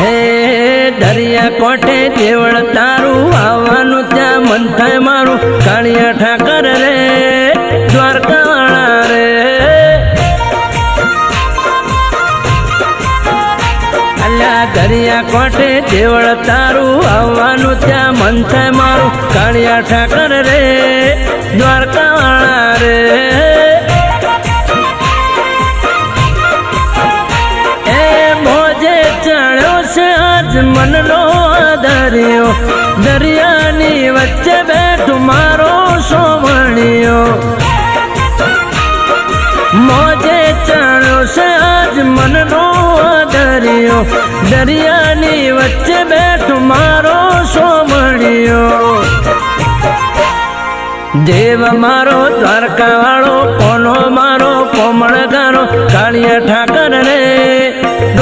હે દરિયા કોઠે દેવળ તારું આવવાનું ત્યાં મન થાય મારું. કાળિયા ઠાકર રે, દ્વારકાવાળા રે. અલ્યા દરિયા કોઠે દેવળ તારું આવવાનું ત્યાં મન થાય મારું. કાળિયા ઠાકર રે દ્વારકાવાળા મનનો દરિયો. દરિયાની વચ્ચે બેઠું મારો સોમણિયો મોજે ચડ્યો છે આજ મનનો દરિયો. દરિયાની વચ્ચે બેઠું મારો સોમણિયો દેવ મારો દ્વારકા વાળો કોનો મારો કોમળ ગારો કાળિયા ઠાકર